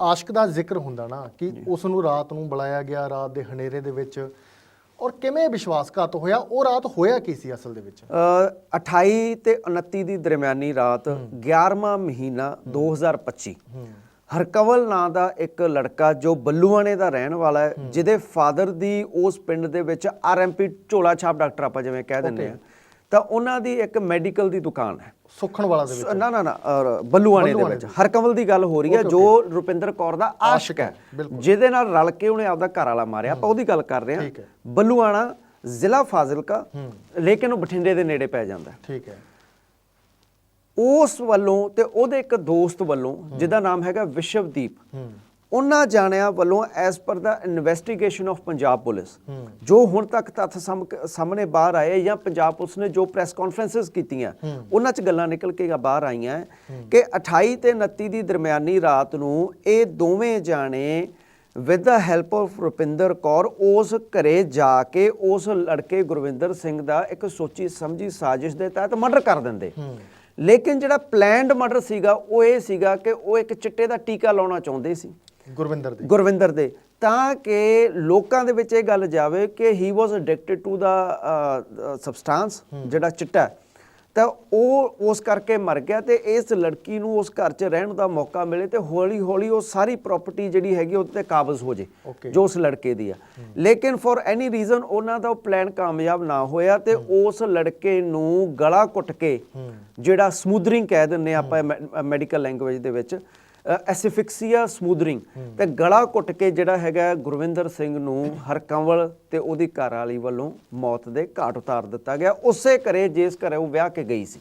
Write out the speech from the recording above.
ਆਸ਼ਕ ਦਾ ਜ਼ਿਕਰ ਹੁੰਦਾ ਨਾ ਕਿ ਉਸ ਨੂੰ ਰਾਤ ਨੂੰ ਬੁਲਾਇਆ ਗਿਆ ਰਾਤ ਦੇ ਹਨੇਰੇ ਦੇ ਵਿੱਚ। ਔਰ ਕਿਵੇਂ ਵਿਸ਼ਵਾਸਘਾਤ ਹੋਇਆ? ਉਹ ਰਾਤ ਹੋਇਆ ਕੀ ਸੀ ਅਸਲ ਦੇ ਵਿੱਚ? ਅ, 28 ਤੇ 29 ਦੀ ਦਰਮਿਆਨੀ ਰਾਤ 11ਵਾਂ ਮਹੀਨਾ 2025 ਹਰਕਵਲ ਨਾਂ ਦਾ ਇੱਕ ਲੜਕਾ ਜੋ ਬੱਲੂਆਣੇ ਦਾ ਰਹਿਣ ਵਾਲਾ ਹੈ ਜਿਹਦੇ ਫਾਦਰ ਦੀ ਉਸ ਪਿੰਡ ਦੇ ਵਿੱਚ ਆਰਐਮਪੀ ਝੋਲਾ ਛਾਪ ਡਾਕਟਰ ਆਪਾਂ ਜਿਵੇਂ ਕਹਿ ਦਿੰਦੇ ਆ ਤਾਂ ਉਹਨਾਂ ਦੀ ਇੱਕ ਮੈਡੀਕਲ ਦੀ ਦੁਕਾਨ ਹੈ। ਸੁਖਣ ਵਾਲਾ ਦੇ ਵਿੱਚ। ਨਾ ਨਾ ਨਾ ਬੱਲੂਆਣੇ ਦੇ ਵਿੱਚ। ਹਰਕਮਲ ਦੀ ਗੱਲ ਹੋ ਰਹੀ ਹੈ ਜੋ ਰੁਪਿੰਦਰ ਕੌਰ ਦਾ ਆਸ਼ਕ ਹੈ ਜਿਹਦੇ ਨਾਲ ਰਲ ਕੇ ਉਹਨੇ ਆਪਦਾ ਘਰ ਵਾਲਾ ਮਾਰਿਆ। ਆਪਾਂ ਉਹਦੀ ਗੱਲ ਕਰ ਰਹੇ ਠੀਕ ਹਾਂ। ਬੱਲੂਆਣਾ ਜ਼ਿਲ੍ਹਾ ਫਾਜ਼ਿਲਕਾ ਲੇਕਿਨ ਉਹ ਬਠਿੰਡੇ ਦੇ ਨੇੜੇ ਪੈ ਜਾਂਦਾ ਹੈ। ਠੀਕ ਹੈ। ਉਸ ਵੱਲੋਂ ਤੇ ਉਹਦੇ ਇੱਕ ਦੋਸਤ ਵੱਲੋਂ ਜਿਹਦਾ ਨਾਮ ਹੈਗਾ ਵਿਸ਼ਵਦੀਪ ਉਹਨਾਂ ਜਾਣਿਆਂ ਵੱਲੋਂ ਐਸ ਪਰ ਦਾ ਇਨਵੈਸਟੀਗੇਸ਼ਨ ਆਫ ਪੰਜਾਬ ਪੁਲਿਸ ਜੋ ਹੁਣ ਤੱਕ ਤੱਥ ਸਾਹਮ- ਸਾਹਮਣੇ ਬਾਹਰ ਆਏ ਜਾਂ ਪੰਜਾਬ ਪੁਲਿਸ ਨੇ ਜੋ ਪ੍ਰੈਸ ਕਾਨਫਰੰਸਸ ਕੀਤੀਆਂ ਉਹਨਾਂ 'ਚ ਗੱਲਾਂ ਨਿਕਲ ਕੇ ਬਾਹਰ ਆਈਆਂ ਕਿ 28 ਤੇ 29 ਦੀ ਦਰਮਿਆਨੀ ਰਾਤ ਨੂੰ ਇਹ ਦੋਵੇਂ ਜਾਣੇ with the help of Rupinder Kaur ਉਸ ਘਰੇ ਜਾ ਕੇ ਉਸ ਲੜਕੇ ਗੁਰਵਿੰਦਰ ਸਿੰਘ ਦਾ ਇੱਕ ਸੋਚੀ ਸਮਝੀ ਸਾਜ਼ਿਸ਼ ਦੇ ਤਹਿਤ ਮਰਡਰ ਕਰ ਦਿੰਦੇ। ਲੇਕਿਨ ਜਿਹੜਾ ਪਲੈਨਡ ਮਰਡਰ ਸੀਗਾ ਉਹ ਇਹ ਸੀਗਾ ਕਿ ਉਹ ਇੱਕ ਚਿੱਟੇ ਦਾ ਟੀਕਾ ਲਾਉਣਾ ਚਾਹੁੰਦੇ ਸੀ। ਗੁਰਵਿੰਦਰ ਦੇ। ਗੁਰਵਿੰਦਰ ਦੇ। ਤਾਂ ਕਿ ਲੋਕਾਂ ਦੇ ਵਿੱਚ ਇਹ ਗੱਲ ਜਾਵੇ ਕਿ he was addicted to the substance ਜਿਹੜਾ ਚਿੱਟਾ ਹੈ। ਤਾਂ ਉਹ ਉਸ ਕਰਕੇ ਮਰ ਗਿਆ ਤੇ ਇਸ ਲੜਕੀ ਨੂੰ ਉਸ ਘਰ 'ਚ ਰਹਿਣ ਦਾ ਮੌਕਾ ਮਿਲੇ ਤੇ ਹੌਲੀ ਹੌਲੀ ਉਹ ਸਾਰੀ ਪ੍ਰਾਪਰਟੀ ਜਿਹੜੀ ਹੈਗੀ ਉਹਦੇ ਤੇ ਕਾਬਜ਼ ਹੋ ਜੇ. ਜੋ ਉਸ ਲੜਕੇ ਦੀ ਆ। ਲੇਕਿਨ ਫॉर ਐਨੀ ਰੀਜ਼ਨ ਉਹਨਾਂ ਦਾ ਉਹ ਪਲਾਨ ਕਾਮਯਾਬ ਨਾ ਹੋਇਆ ਤੇ ਉਸ ਲੜਕੇ ਨੂੰ ਗਲਾ ਘੁੱਟ ਕੇ ਜਿਹੜਾ ਸਮੂਦਰਿੰਗ ਕਹਿ ਦਿੰਨੇ ਆਪਾਂ ਮੈਡੀਕਲ ਲੈਂਗੁਏਜ ਦੇ ਵਿੱਚ ਐਸਿਫਿਕਸੀਆ ਸਮੂਦਰਿੰਗ। ਤੇ ਗਲਾ ਘੁੱਟ ਕੇ ਜਿਹੜਾ ਹੈਗਾ ਗੁਰਵਿੰਦਰ ਸਿੰਘ ਨੂੰ ਹਰਕੰਵਲ ਤੇ ਉਹਦੀ ਘਰ ਵਾਲੀ ਵੱਲੋਂ ਮੌਤ ਦੇ ਘਾਟ ਉਤਾਰ ਦਿੱਤਾ ਗਿਆ। ਉਸੇ ਘਰੇ ਜਿਸ ਘਰੇ ਉਹ ਵਿਆਹ ਕੇ ਗਈ ਸੀ।